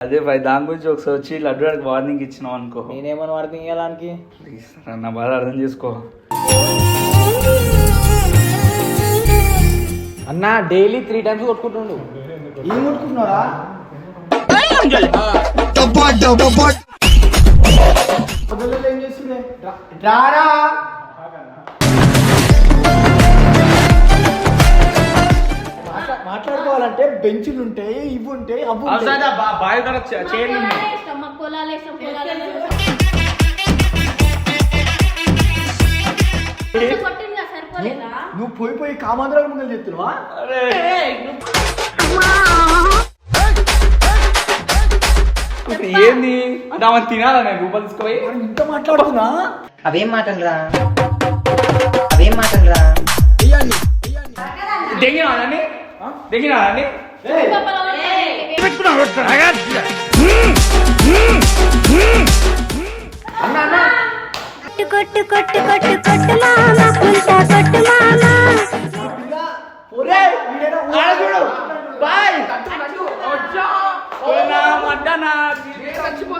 అదే భయ్ దాని గురించి ఒకసారి వచ్చి లడ్డు గారికి వార్నింగ్ ఇచ్చినావు అనుకో. నేనేమని వార్నింగ్ ఇవ్వడానికి ప్లీజ్ నా బాధ అర్థం చేసుకో. అన్న డైలీ త్రీ టైమ్స్ కొట్టుకుంటుండు. ఏం కొట్టుకుంటున్నారా ఏం చేస్తుండే రారా? మాట్లాడుకోవాలంటే బెంచులు ఉంటాయి ఇవి ఉంటాయి అవి ఉంటాయి. బాయ్ కూడా చైర్లు ఉన్నాయి పొలాలు వేస్తాం, మాకు పొలాలు వేస్తాం, పొలాలు వేస్తాం. కొట్టిందిగా సరిపోలేదా? నువ్వు పోయి పోయి కామాంధ్రాల ముందు చెప్తున్నావా ఏంది? అంటే ఆమె తినాలా నేను? రూపాయలు మనం ఇంత మాట్లాడుతున్నా? అవేం మాటలురా అవేం మాటలురా దెంగినాడని దెంగినాడని కొట్టు కొట్టు కొట్టు కొట్టు మామ పుల్టా కొట్టు మామ. ఒరే వీడేనా ఊరు? బాయ్. చచ్చిపోతా చచ్చిపోతా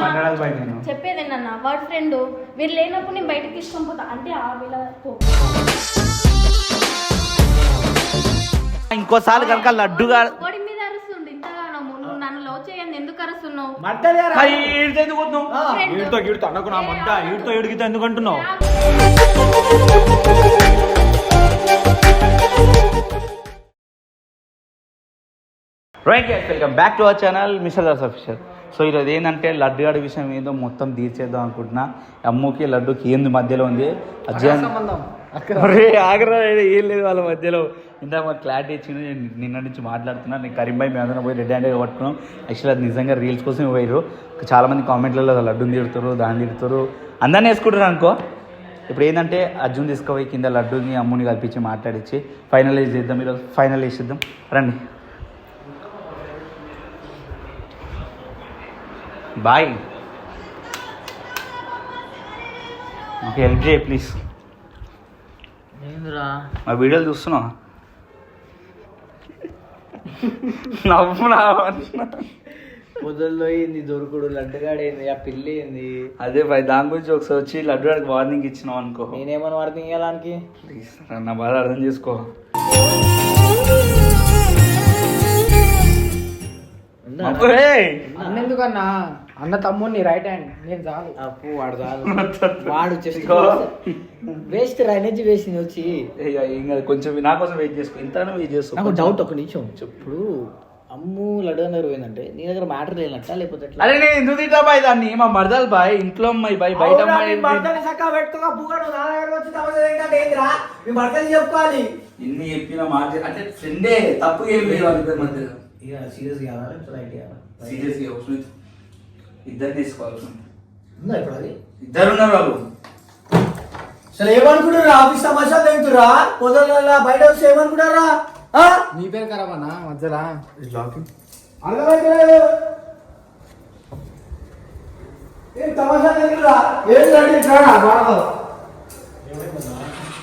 మాట్లాడాలి బాయ్ నేను. చెప్పేది నాన్న వాడి ఫ్రెండ్ మీరు లేనప్పుడు నేను బయటకు తీసుకొని పోతా. అంటే ఆ వీళ్ళ పో. ఇంకోసారి కనుక లడ్డుగా వాడి మీద అరుస్తుండు. ఇంతగానో నువ్వు నన్ను లవ్ చేయండి ఎందుకు అరుస్తున్నావు? మర్దలేరా Friend. ఈడితో ఈడితో అన్నకు నా మంట. ఈడితో ఎందుకు అంటున్నావు? Right guys welcome back to our channel mister Das official so ఈరోజు ఏంటంటే లడ్డు గారి విషయం ఏందో మొత్తం తీర్చేద్దాం అనుకుంటున్నా. అమ్ముకి లడ్డుకి ఏంది మధ్యలో ఉంది? అజ్జన్ అరే ఆగరా రే, ఏం లేదు వాళ్ళ మధ్యలో. ఇందాక మాకు క్లారిటీ ఇచ్చింది నేను నిన్న నుంచి మాట్లాడుతున్నా. నేను కరీంబాయి మేము అందరం పోయి రెడ్ హ్యాండ్గా పట్టుకున్నాం యాక్చువల్లీ అది నిజంగా రీల్స్ కోసం పోయారు చాలామంది కామెంట్లలో లడ్డుని తిడుతారు దాన్ని తిడుతారు అందరినీ వేసుకుంటారు అనుకో. ఇప్పుడు ఏంటంటే అర్జున్ తీసుకుపోయి కింద లడ్డుని అమ్ముని కల్పించి మాట్లాడించి ఫైనలైజ్ చేద్దాం ఈరోజు ఫైనలైజ్ చేద్దాం. రండి. బాయ్. నాకు హెల్ప్ చేయి ప్లీజ్ మా వీడియోలు చూస్తున్నావా? నవ్వు నా పొదల్లో ఏంది దొరుకుడు లడ్డుగాడేంది ఆ పిల్లి ఏంది అదే బాయ్ దాని గురించి ఒకసారి వచ్చి లడ్డు గారికి వార్నింగ్ ఇచ్చినావు అనుకో. నేనేమని వార్నింగ్ ఇవ్వడానికి ప్లీజ్ నా బాధ అర్థం చేసుకో. అన్నెందుకన్నా? అన్న తమ్ముడిని రైట్ హ్యాండ్ నేను చాలు. అప్పు వాడు చాలు. వాడు ఇదిగో. వేస్ట్ రా ఎనర్జీ వేసింది వచ్చి. కాదు కొంచెం నా కోసం వెయిట్ చేసుకో. ఇంతనూ వెయిట్ చేసుకో. నాకు డౌట్ ఒక నిమిషం. ఇప్పుడు అమ్ము లడ్డు దగ్గర పోయిందంటే నీ దగ్గర మ్యాటర్ లేనట్ట లేకపోతే అరే నేను ఎందుకు తింటా బాయ్ దాన్ని? మా మరదలు బాయ్ ఇంట్లో అమ్మాయి బాయ్ బయట అమ్మాయి చెప్పుకోవాలి. ఎన్ని చెప్పిన మాట అంటే ఫ్రెండే తప్పు ఏం లేదు వాళ్ళిద్దరి మధ్య సీరియస్ కావాలి? రైట్ సీరియస్ ఇద్దరు తీసుకోవాలి ఉందా ఇప్పుడు అది? ఇద్దరు ఉన్నారు వాళ్ళు. అసలు ఏమనుకుంటారా ఆఫీస్ సమస్య తింటురా పొద్దున్న బయట వస్తే ఏమనుకుంటారా నీ పేరు ఖరాబ్ అన్న మధ్యలో. అర్థమైతే ఏం తమాషా తింటురా ఏం కాడా బాగా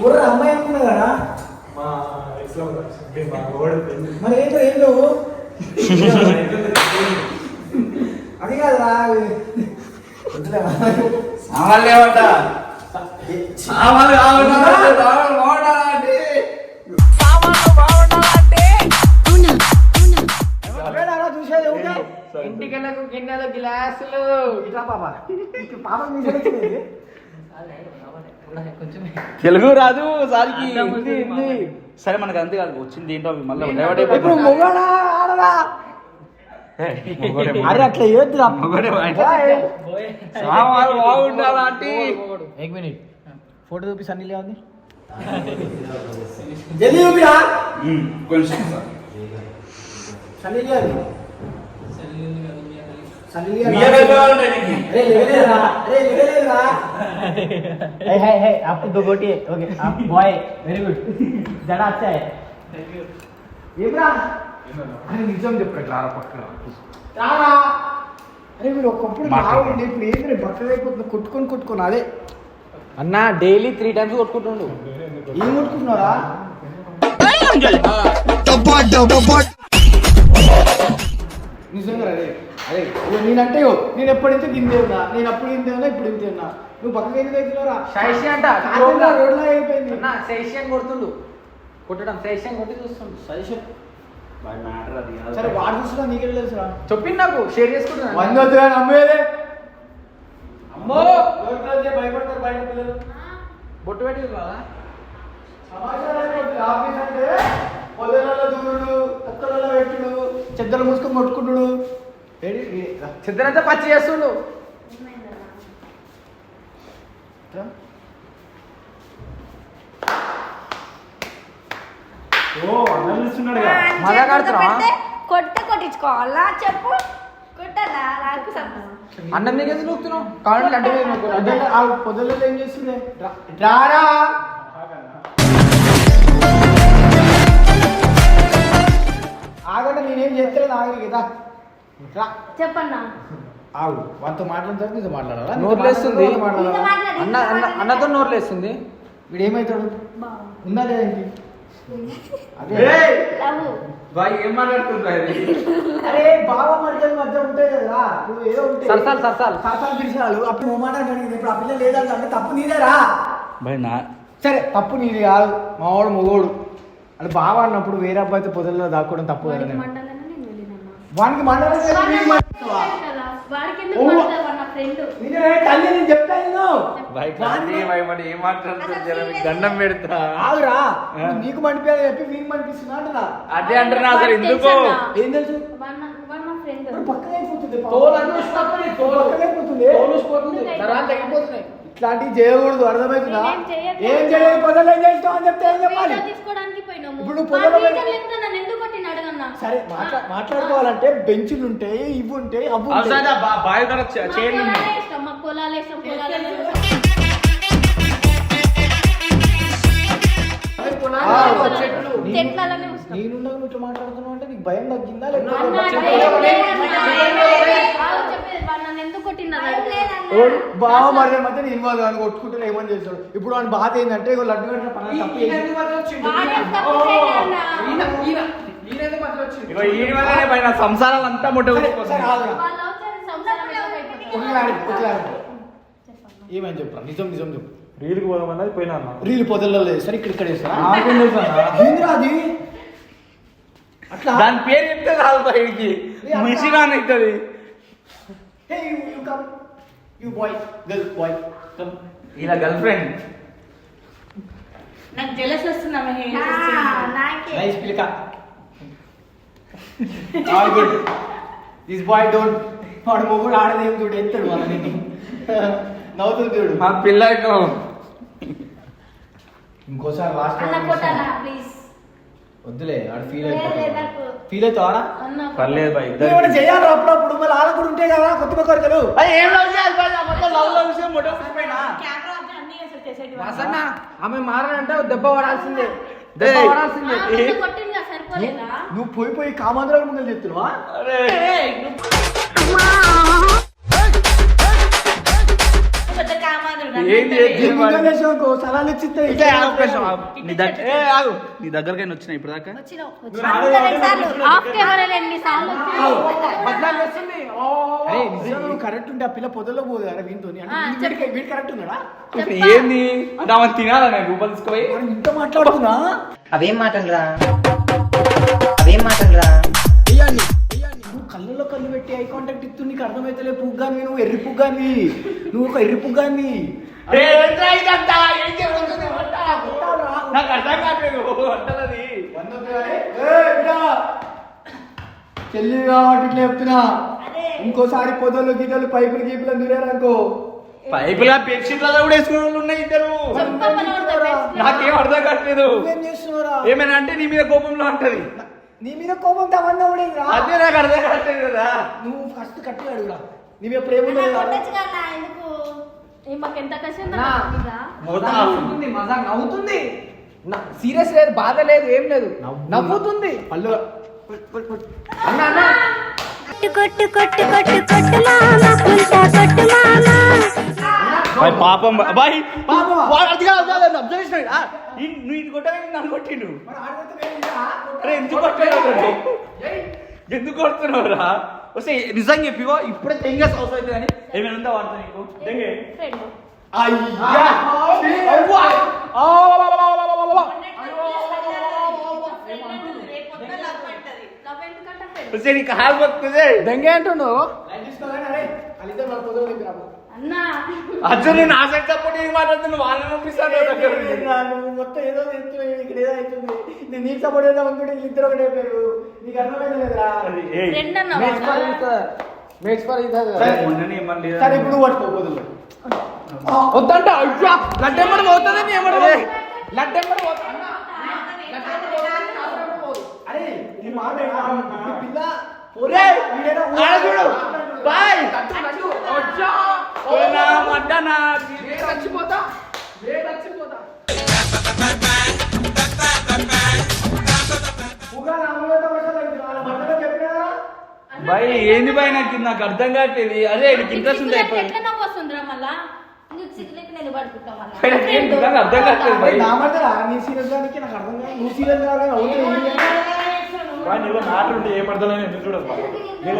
ఊర్ర అమ్మాయి అనుకున్నా కదా? మరి ఏంటో ఏం నువ్వు అది కాదురా. సామాన్లు ఏమంట? సామాన్లు ఇంటికెళ్ళకు గిన్నెలు గ్లాసులు. ఇట్లా పాప. పాప తెలుగు రాదు సారికి. సరే మనకు అంతే కాదు వచ్చింది ఏంటో మళ్ళీ డైవర్ట్ ఇప్పుడు అయిపోతుంది అరే అట్లా ఏద్దురా మొగడే మినిట్ ఫోటో చూపి సన్నీ లేవండి జల్దీ చూపిరా? కొంచెం. సార్. సన్నీ సన్నీ हे हे हे आपको दो गोटी है ओके आप बॉय वेरी गुड जरा अच्छा है थैंक यू इमरान अरे निजम చెప్పు రారా పక్కన రారా అరే మీరు ఒకప్పుడు మాట్లాడు. బాగుండి ఇప్పుడు ఏంటి బక్కగా అయిపోతుంది కొట్టుకొని కొట్టుకొని అదే అన్న డైలీ త్రీ టైమ్స్ కొట్టుకుంటుండు ఏం కొట్టుకున్నారా నిజంగా అదే అదే ఇగో నేనంటే ఇగో, నేను ఎప్పుడైతే గిందే ఉన్నా నేను అప్పుడు ఇంతే ఉన్నా ఇప్పుడు ఇంతే ఉన్నా నువ్వు పక్కకి ఎందుకు అవుతున్నారా శైషి అంట రోడ్లో అయిపోయింది. అన్న శైష్యం కొడుతుండు. కొట్టడం శైష్యం కొట్టి చూస్తుండు. వాడి మ్యాటర్ అది. సరే వాడు చూసినా నీకే తెలుసురా? చెప్పింది నాకు షేర్ చేసుకుంటున్నాను వంద వద్దురా నమ్మేదే. అమ్మో! భయపడతారు బయట పిల్లలు? బొట్టు పెట్టి కదా? ఆఫీస్ అంటే పొదలలో దూరుడు కుక్కలలో పెట్టుడు చెద్దలు మూసుకొని కొట్టుకుంటుడు. రా. సిద్ధనంతా పచ్చి చేస్తుండు. కొట్టే కొట్టించుకోవాలా? చెప్పు. నాకు అన్నం నీకు ఎందుకు నూకుతున్నావు? కావాలంటే ఏం చేస్తుండే ఆగండి నేనేం చేస్తలేదు ఆగలి కదా చెప్పన్నా. ఆగు. వాళ్ళతో మాట్లాడిన తర్వాత నీతో మాట్లాడాలా? నోరు లేస్తుంది. నీతో మాట్లాడి- అన్న అన్న అన్నతో నోరు లేస్తుంది. వీడు ఏమవుతాడు. ఉందా అదే. బాయ్ ఏం ఇది అరే బావ మధ్య మధ్య ఉంటాయి కదా. నువ్వు ఏదో ఉంటాయి సరసాలు సరసాలు. సరసాలు పిలిచాలు అప్పుడు నువ్వు మాట అడిగింది ఇప్పుడు ఆ పిల్ల లేదంటే. అంటే తప్పు నీదేరా నా సరే తప్పు నీది కాదు. మావాడు మొగోడు. అంటే బావ అన్నప్పుడు వేరే అబ్బాయితో పొదల్లో దాక్కోవడం తప్పు కదా వాడికి నేను. మండాలని నేను వెళ్ళినన్నా వానికి మండలం తల్లి నేను చెప్తా నేను. ఏం దండం పెడతా. ఆగురా. నీకు మనిపించాలి చెప్పి వీనికి మనిపిస్తున్నా అంటున్నా. అదే అంటున్నా అసలు ఎందుకు? ఏం తెలుసు? ఇట్లాంటివి చేయకూడదు అర్థమవుతుందా. ఏం చేయలేదు పొదలు ఏం చేస్తావు అని చెప్తే ఏం చెప్పాలి? ఇప్పుడు నువ్వు సరే మాట్లా మాట్లాడుకోవాలంటే బెంచులు ఉంటాయి ఇవి ఉంటాయి అవి బాయ్ కూడా పొలాలే పొలాలే. నేను- చెట్లలోనే వస్తాం. నేనుండగా నువ్వు ఇట్లా మాట్లాడుతున్నావు అంటే నీకు భయం తగ్గిందా చెప్పేది, వాడు నన్ను ఎందుకు బావ మరి మధ్య నేను ఇవ్వాలి అని కొట్టుకుంటే ఏమని చేస్తాడు? ఇప్పుడు వాడి బాధ ఏంటంటే ఇగో లడ్డు కట్టిన పని తప్పు చేసి- పైన సంసారాలు అంతా ముట్ట. ఏమని చెప్పరా? నిజం నిజం చెప్పు. రీల్కి పోదామన్నది పోయినా అన్న. రీలు పొదల్లో లేదు. సరే ఇక్కడ ఇక్కడ అది? అట్లా? దాని పేరు చెప్తే చాలు బయటికి మిషన్ అని అవుతుంది hey you you come you boy girl boy come ఇలా గర్ల్ ఫ్రెండ్ నాకు జలస్ నాకే. Nice పిలిక. All good this boy don't వాడు మొగుడు ఆడదేం చూడు ఎత్తాడు వాళ్ళని. నవ్వుతుంది చూడు. మా పిల్లకు ఇంకోసారి లాస్ట్ వద్దులే ఆడు ఫీల్ అయిపోతాడు. నాకు ఫీల్ అవుతావా పర్లేదు బాయ్ ఏమైనా చేయాలి అప్పుడప్పుడు? మళ్ళీ ఆడ కూడా ఉంటాయి కదా కొత్త కోరికలు. ఏం లవ్ చేయాలి మొత్తం లవ్ లవ్ విషయం మొట్ట కూర్చిపోయినా? కెమెరా అంటే అన్ని అసలు చేసేటి వాసన్న ఆమె మారాలంటే దెబ్బ పడాల్సిందే. నువ్వు పోయి పోయి కామాంధ్రాల ముందు చెప్తున్నావా? నీ దగ్గర ఏ ఆగు. నీ దగ్గరకైనా వచ్చిన ఇప్పుడు దాకా కరెక్ట్ ఉంటే ఆ పిల్ల పొదల్లో పోదు కదా వీటితో చెప్పు. వీడు కరెక్ట్ ఉన్నాడా? ఏంది? తినాలా నేను రూపాయలు తీసుకుపోయి? వాడు ఇంత మాట్లాడుతున్నా? అవేం మాటలురా అవేం మాటలురా కళ్ళలో కళ్ళు పెట్టి ఐ కాంటాక్ట్ ఇస్తూ నీకు అర్థమైతలే పుగ్గాని నువ్వు ఎర్రి పుగ్గాని. నువ్వు ఒక ఎర్రి పుగ్గాని? నాకు అర్థం కావట్లేదు. వంటలది. చెల్లి కాబట్టి ఇట్లా చెప్తున్నా. ఇంకోసారి పొదలు గిద్దలు పైపులు గీపులు దూరారనుకో పైపులా బెడ్షీట్లలో కూడా వేసుకునే వాళ్ళు ఉన్నాయి ఇద్దరు. నాకేం అర్థం కావట్లేదు. ఏమైనా అంటే నీ మీద కోపంలో అంటది నీ మీద కోపం తమన్నా రా అదే నాకు అర్థం కావట్లేదు కదా. నువ్వు ఫస్ట్ కట్టి అడుగురా. నీ మీద ప్రేమ ఉందా లేదా? కష్టం నా. నవ్వుతుంది నవ్వుతుంది. సీరియస్ లేదు బాధ లేదు ఏం లేదు. నవ్వుతుంది. పళ్ళు. అన్న అన్న. కొట్టు కొట్టు కొట్టు కొట్టు కొట్టు మామ. కొట్టు మామ. బాయ్ పాపం బాయ్ పాపమా? వాడు అది కాదు, అది కాదు, observe చేసినాడు. నువ్వు ఇది కొట్టగానే నన్ను కొట్టిండు? అరే ఎందుకు కొట్టాడు ఎందుకు కొడుతున్నావు రా? వస్తే నిజంగా చెప్పివో? ఇప్పుడే తెంగస్ అవసరం అయితే కానీ ఏమైనా ఉందా వాడుతా నీకు? దెంగే అయ్యా! అవ్వా! లవ్ ఎందుకంటే ఫ్రెండ్ వస్తే నీకు హాల్ పడుతుంది దెంగే అంటుండు అన్నా అర్జున్ నేను ఆసక్తి సపోర్ట్ ఏం మాట్లాడుతున్నావు? వాళ్ళని పంపిస్తాను మొత్తం ఏదో చెప్తున్నావు ఇక్కడ ఏదో అవుతుంది. నేను నీకు సపోర్ట్ చేద్దాం అనుకుంటే వీళ్ళిద్దరు ఒకటే పేరు. నీకు అర్థమైంది లేదురా మేట్స్ ఫర్ ఈచ్ సరే, ఇప్పుడు పట్టుకో వదులు వద్దంట అయ్యా! లడ్డెమ్మడి పోతుందని ఏమడు లడ్డెమ్మడి పోతా. అన్న అరే ఈ మాట పిల్ల. బాయ్. లడ్డు లడ్డు వచ్చా పోనా, చచ్చిపోతా. చచ్చిపోతా. బాయ్ ఏంది బాయ్ నాకు నాకు అర్థం కావట్లేదు. అరే నీకు ఇంట్రెస్ట్ ఉంది నీకు అర్థం కావట్లేదు బాయ్. నా మధ్య నీ సీరియస్ గానికి నాకు అర్థం కాదు. నువ్వు సీరియస్గా అవుతుంది ఉంటే ఏ ఎందుకు చూడదు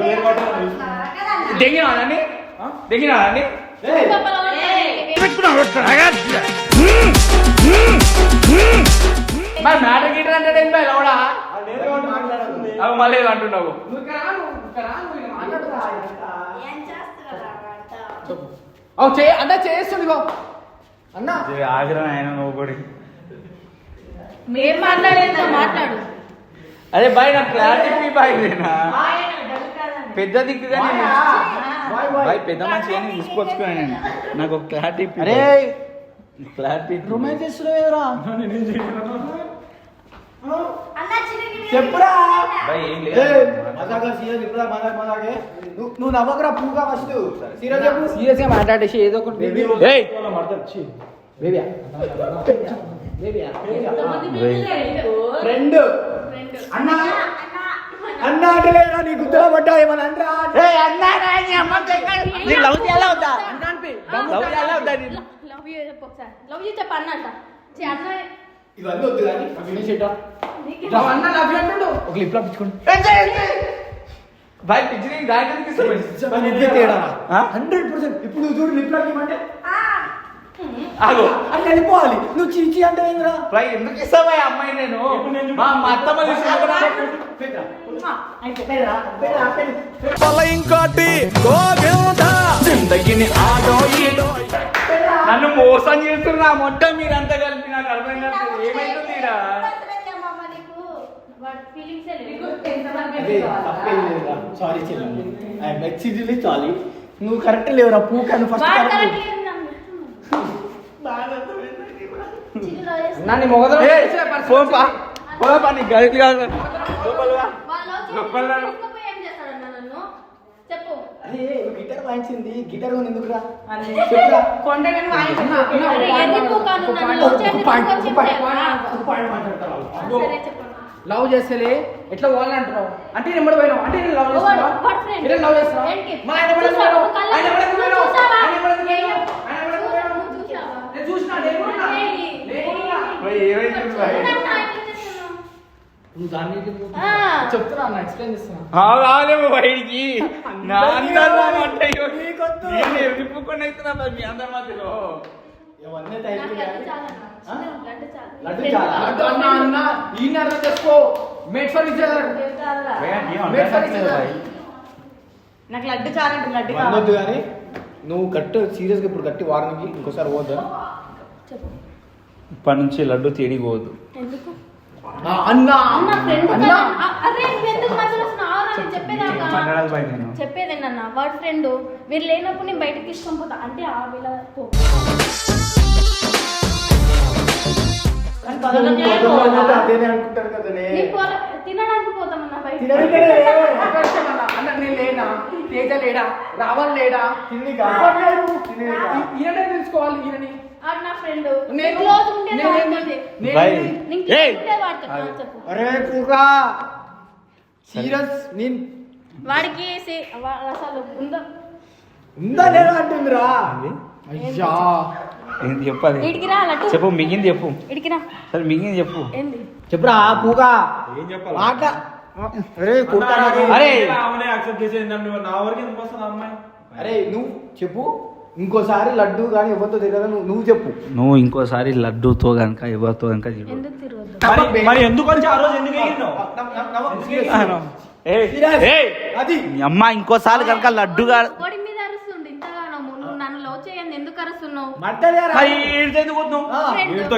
వేరే పడతాను దెంగినా దెంగినా మరి మ్యాటర్ గీటర్ అంటే లవడా అవి మళ్ళీ అంటున్నావు. అవు చే అన్న ఇగో. అన్న. ఆగ్రహం ఆయన నువ్వు కూడా. మాట్లాడు. అరే బాయ్ నాకు క్లారిటీ బాయ్ పెద్ద దిక్కుగా బాయ్ పెద్ద మంచి అని తీసుకొచ్చుకున్నాను నేను నాకు ఒక క్లారిటీ అరే క్లారిటీ రొమాన్స్ చిన్నకి చెప్పురా. నువ్వు నువ్వు నవ్వకరా పూగా ఫస్ట్ సీరియస్ చెప్పు. సీరియస్గా మాట్లాడేసి ఏదో ఒకటి ఫ్రెండ్ అన్న అన్న అంటే లేదా నీ గుద్దలో పడ్డా ఏమన్నా అనరా ఏయ్ అన్నా నాయని అమ్మ దగ్గర నీ లవ్ చేయాలా వద్దా? లవ్ చేయాలా వద్దా నీ లవ్ చెప్పు ఒకసారి. లవ్ యూ చెప్పు అన్నట ఇవన్నీ వద్దు కానీ నీకు అన్న లవ్ అంటుండు ఒక లిప్ లాప్ ఇచ్చుకోండి. బాయ్ పిచ్చి నీకు దానికి ఇష్టం మన ఇద్దరి తేడా ఆ? Hundred percent. ఇప్పుడు నువ్వు చూడు లిప్ లాక్ ఇవ్వమంటే ఆగు. అట్లా వెళ్ళిపోవాలి. నువ్వు చీచి అంటే ఏందిరా? ఎందుకు ఇస్తావా అమ్మాయి నేను? మా మా అత్తమ్మ పెళ్ళరా? పెళ్ళరా? పెళ్ళి. నన్ను మోసం చేస్తున్నా మొత్తం మీరంతా కలిపి నాకు అర్థం కాదు ఏమైతుంది సారీ చెల్లి. ఐ ఎక్సిజిలీ సారీ నువ్వు కరెక్ట్ లేవురా. పూకాను ఫస్ట్ అన్న నీ మొగదలో ఏయ్, ఫోన్ పా ఫోన్ పా నీకు గదికి కాదు. లోపలవా? ఏం చేస్తాడన్న నన్ను? చెప్పు. అరే గిటార్ వాయించింది. గిటార్ కొని ఎందుకురా? నన్ను లవ్ చేస్తలే ఎట్లా పోవాలని అంటున్నావు? అంటే నేను ఎమ్మడి పోయినావు? అంటే నేను లవ్. ఇదే లవ్ చేస్తున్నావా? బయటికి నా అందరూ అంటే. నేను అవుతున్నా మీ అందరి మధ్యలో. ఇవన్నీ లడ్డు చాలు. లడ్డు చాలా? అడ్డు అన్న అన్న ఈ అర్థం చేసుకో. Made for other. బాయ్, నాకు లడ్డు చాలంటే లడ్డు వద్దొద్దు కానీ నువ్వు గట్టి సీరియస్గా ఇప్పుడు గట్టి వారానికి ఇంకోసారి చెప్పు ఇప్పటి నుంచి లడ్డు బాయ్ నేను. చెప్పేదేనన్న వాడి ఫ్రెండ్ మీరు లేనప్పుడు నేను బయటకు తీసుకొని పోతా. అంటే ఆ వాళ్ళ- తినడానికి పోతామన్న లేనా? తేజ లేడా? రావణ్ లేడా? తెలుసుకోవాలి ఈయనని. ఆడు నా ఫ్రెండ్. నేను క్లోజ్ ఉంటే నేను- వాడుతుంది. నేను- బాయ్. నీకు ఏయ్. ఉంటే వాడుతుంది. ఆ, చెప్పు అరే పూకా సీరియస్ నేను. వాడికి సే- వా- అసలు ఉందో? ఉందా లేదా అంటుందిరా? అయ్యా. ఏంది చెప్పది ఇడికి రా లడ్డు. చెప్పు మిగింది చెప్పు. ఇడికి రా. సరే మిగింది చెప్పు. ఏంది? చెప్పురా పూగా ఏం చెప్పాలి? మాట అరే కొడతానా రే? అరే యాక్సెప్ట్ చేసేది నా వరకు ఎందుకు వస్తుంది ఆ అమ్మాయి? అరే నువ్వు చెప్పు. ఇంకోసారి లడ్డు కానీ ఎవరితో తెలియదు నువ్వు నువ్వు చెప్పు. నువ్వు ఇంకోసారి లడ్డూతో కనుక ఎవరితో కనుక మరి ఎందుకు వచ్చి ఆ రోజు ఎందుకు ఎగిరినావు ఏయ్, ఏయ్, అది. మీ అమ్మ ఇంకోసారి కనుక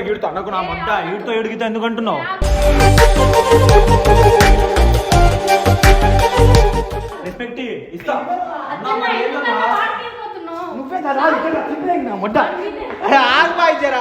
గీడితో అనకు నా మంట ఈడితో ఈడికితో ఎందుకు అంటున్నావు? రెస్పెక్ట్ ఇస్తా. అచ్చమ్మా, ఎందుకన్నా వాడికి వెళ్ళిపోతున్నావు? నువ్వే కదా ఇక్కడ